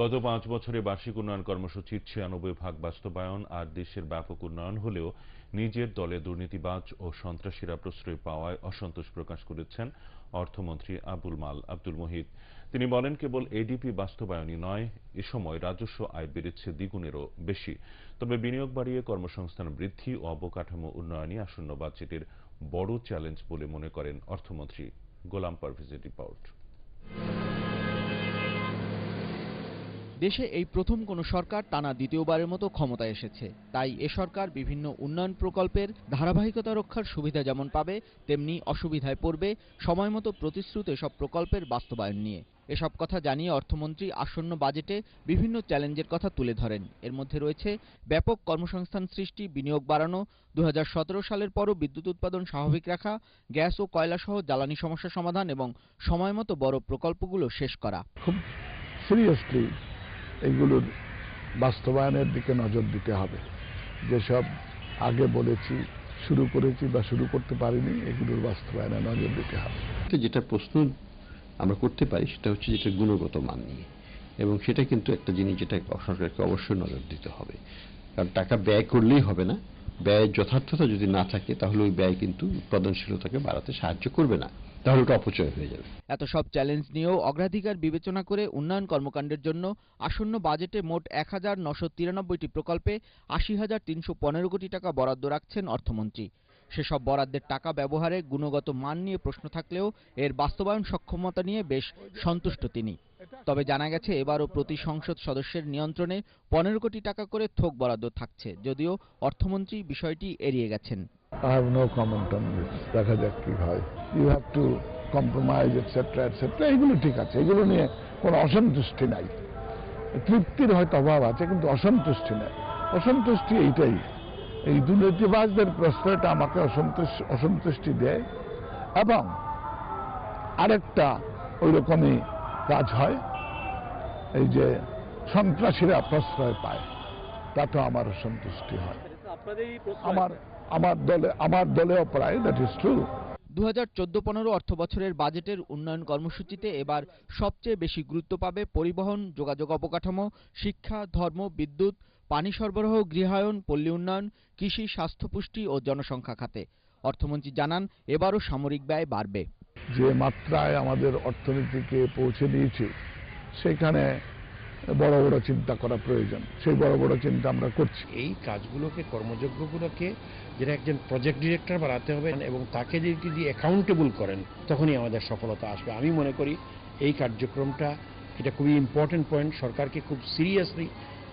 গত পাঁচ বছরে বার্ষিক উন্নয়ন কর্মসূচির ছিয়ানব্বই ভাগ বাস্তবায়ন আর দেশের ব্যাপক উন্নয়ন হলেও নিজের দলে দুর্নীতিবাজ ও সন্ত্রাসীরা প্রশ্রয় পাওয়ায় অসন্তোষ প্রকাশ করেছেন অর্থমন্ত্রী আবুল মাল আব্দুল মুহিত। তিনি বলেন, কেবল এডিপি বাস্তবায়নই নয়, এ সময় রাজস্ব আয় বেড়েছে দ্বিগুণেরও বেশি। তবে বিনিয়োগ বাড়িয়ে কর্মসংস্থান বৃদ্ধি ও অবকাঠামো উন্নয়নই আসন্ন বাজেটের বড় চ্যালেঞ্জ বলে মনে করেন অর্থমন্ত্রী। গোলাম পারভেজের রিপোর্ট। দেশে এই প্রথম কোনো সরকার টানা দ্বিতীয়বারের মতো ক্ষমতায় এসেছে। তাই এ সরকার বিভিন্ন উন্নয়ন প্রকল্পের ধারাবাহিকতা রক্ষার সুবিধা যেমন পাবে, তেমনি অসুবিধায় পড়বে সময়মতো প্রতিশ্রুত এসব প্রকল্পের বাস্তবায়ন নিয়ে। এসব কথা জানিয়ে অর্থমন্ত্রী আসন্ন বাজেটে বিভিন্ন চ্যালেঞ্জের কথা তুলে ধরেন। এর মধ্যে রয়েছে ব্যাপক কর্মসংস্থান সৃষ্টি, বিনিয়োগ বাড়ানো দু হাজার সতেরো সালের পরও বিদ্যুৎ উৎপাদন স্বাভাবিক রাখা, গ্যাস ও কয়লাসহ জ্বালানি সমস্যা সমাধান এবং সময়মতো বড় প্রকল্পগুলো শেষ করা। খুব সিরিয়াসলি এইগুলোর বাস্তবায়নের দিকে নজর দিতে হবে। যেসব আগে বলেছি, শুরু করেছি বা শুরু করতে পারিনি, এগুলোর বাস্তবায়নে নজর দিতে হবে। যেটা প্রশ্ন আমরা করতে পারি, সেটা হচ্ছে যেটা গুণগত মান নিয়ে। এবং সেটা কিন্তু একটা জিনিস যেটা সরকারকে অবশ্যই নজর দিতে হবে। কারণ টাকা ব্যয় করলেই হবে না। ব্যয়ের যথার্থতা যদি না থাকে, তাহলে ওই ব্যয় কিন্তু উৎপাদনশীলতাকে বাড়াতে সাহায্য করবে না। তাহলে ওটা অপচয় হয়ে যাবে। এত সব চ্যালেঞ্জ নিয়েও অগ্রাধিকার বিবেচনা করে উন্নয়ন কর্মকাণ্ডের জন্য আসন্ন বাজেটে মোট এক হাজার নশো তিরানব্বইটি প্রকল্পে আশি হাজার তিনশো পনেরো কোটি টাকা বরাদ্দ রাখছেন অর্থমন্ত্রী। সেসব বরাদ্দের টাকা ব্যবহারে গুণগত মান নিয়ে প্রশ্ন থাকলেও এর বাস্তবায়ন সক্ষমতা নিয়ে বেশ সন্তুষ্ট তিনি। তবে জানা গেছে এবারও প্রতি সংসদ সদস্যের নিয়ন্ত্রণে পনেরো কোটি টাকা করে থোক বরাদ্দ থাকছে, যদিও অর্থমন্ত্রী বিষয়টি এড়িয়ে গেছেন। দেখা যাক কি হয়। You have to compromise etcetera etcetera এগুলো ঠিক আছে। এগুলো নিয়ে কোনো অসন্তুষ্টি নাই। তৃপ্তির হয়তো অভাব আছে, কিন্তু অসন্তুষ্টি নাই। অসন্তুষ্টি এইটাই। এই দুর্নীতিবাজদের প্রশ্রয়টা আমাকে অসন্তোষ, অসন্তুষ্টি দেয়। এবং আরেকটা ওই রকমই কাজ হয়। এই যে সন্ত্রাসীরা প্রশ্রয় পায়। তাতে আমার অসন্তুষ্টি হয়। আমার আমার দলে আমার দলেও প্রায় দ্যাট ইজ ট্রু দু হাজার চোদ্দ পনেরো অর্থ বছরের বাজেটের উন্নয়ন কর্মসূচিতে এবার সবচেয়ে বেশি গুরুত্ব পাবে পরিবহন যোগাযোগ অবকাঠামো শিক্ষা ধর্ম বিদ্যুৎ পানি সরবরাহ গৃহায়ন পল্লী উন্নয়ন কৃষি স্বাস্থ্য পুষ্টি ও জনসংখ্যা খাতে। অর্থমন্ত্রী জানান এবারও সামরিক ব্যয় বাড়বে। যে মাত্রায় আমাদের অর্থনীতিকে পৌঁছে দিয়েছে সেখানে বড় বড় চিন্তা করা প্রয়োজন। সেই বড় বড় চিন্তা আমরা করছি। এই কাজগুলোকে কর্মযোগ্যগুলোকে যেটা একজন প্রজেক্ট ডিরেক্টর বাড়াতে হবে এবং তাকে যদি যদি অ্যাকাউন্টেবল করেন, তখনই আমাদের সফলতা আসবে। আমি মনে করি এই কার্যক্রমটা, এটা খুবই ইম্পর্টেন্ট পয়েন্ট সরকারকে খুব সিরিয়াসলি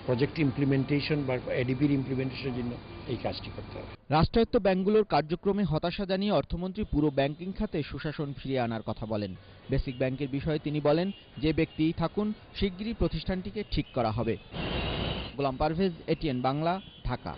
প্রজেক্ট ইমপ্লিমেন্টেশন বা এডিপির ইমপ্লিমেন্টেশনের জন্য এই কাজটি করতে হবে। রাষ্ট্রায়ত্ত ব্যাংকগুলোর কার্যক্রমে হতাশা জানিয়ে অর্থমন্ত্রী পুরো ব্যাংকিং খাতে সুশাসন ফিরিয়ে আনার কথা বলেন। বেসিক ব্যাংকের বিষয়ে তিনি বলেন, যে ব্যক্তিই থাকুন, শিগগিরই প্রতিষ্ঠানটিকে ঠিক করা হবে। গোলাম পারভেজ, এটিএন বাংলা, ঢাকা।